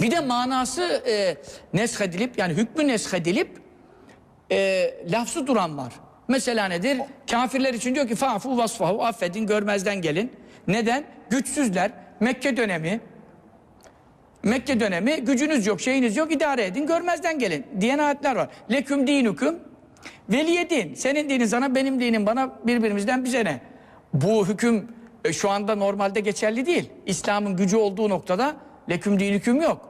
Bir de manası e, neshedilip yani hükmü neshedilip e, lafzı duran var. Mesela nedir? Kafirler için diyor ki fa'fu vasfahu affedin görmezden gelin. Neden? Güçsüzler. Mekke dönemi Mekke dönemi gücünüz yok, şeyiniz yok, idare edin, görmezden gelin diyen ayetler var. Leküm dinukum veliye din. Senin dinin sana, benim dinim bana, birbirimizden bize ne? Bu hüküm e, şu anda normalde geçerli değil. İslam'ın gücü olduğu noktada leküm dinüküm yok.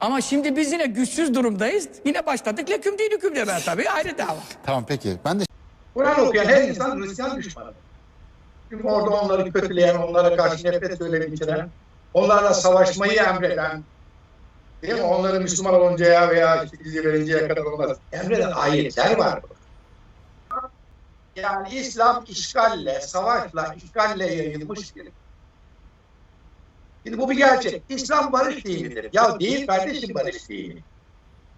Ama şimdi biz yine güçsüz durumdayız. Yine başladık leküm dinüküm demeye tabii ayrı dava. Tamam peki. Ben de Kur'an okuyan her insan Hristiyan düşmanı. Çünkü orada onları kötüleyen, onlara karşı nefret söylemi içeren, onlarla savaşmayı emreden, değil mi? Onları Müslüman oluncaya veya işte izin verinceye kadar onları emreden ayetler var. Yani İslam işgalle, savaşla, işgalle yayılmış bir. Şimdi bu bir gerçek. İslam barış dinidir. Ya değil kardeşim barış dini.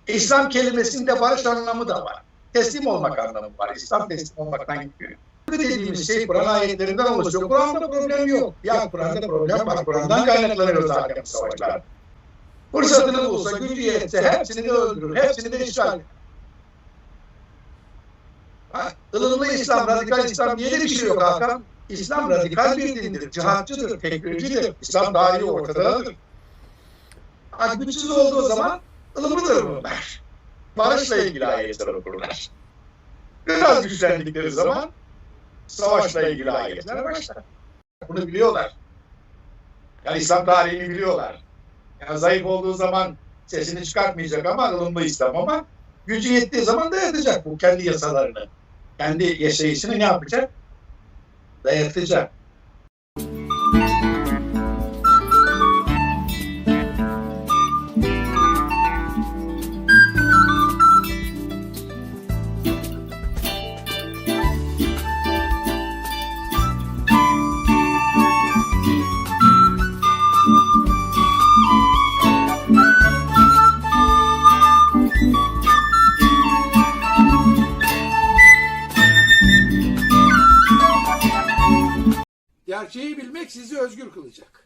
İslam kelimesinde barış anlamı da var teslim olmak anlamı var. İslam teslim olmaktan gidiyor. Bu dediğimiz şey Kur'an ayetlerinden oluşuyor. Kur'an'da problem yok. Ya Kur'an'da problem var. Kur'an'dan kaynaklanıyor zaten savaşlar. Fırsatını bulsa, gücü yetse hepsini de öldürür. Hepsini de işgal eder. Ha, ılımlı İslam, radikal İslam diye de bir şey yok Hakan. İslam radikal bir dindir, cihatçıdır, tekfircidir. İslam tarihi ortadadır. Ha, güçsüz olduğu zaman ılımlıdır bunlar barışla ilgili ayetler okurlar. Biraz güçlendikleri zaman savaşla ilgili ayetler başlar. Bunu biliyorlar. Yani İslam tarihini biliyorlar. Yani zayıf olduğu zaman sesini çıkartmayacak ama ılımlı İslam ama gücü yettiği zaman dayatacak bu kendi yasalarını. Kendi yaşayışını ne yapacak? Dayatacak. Gerçeği bilmek sizi özgür kılacak.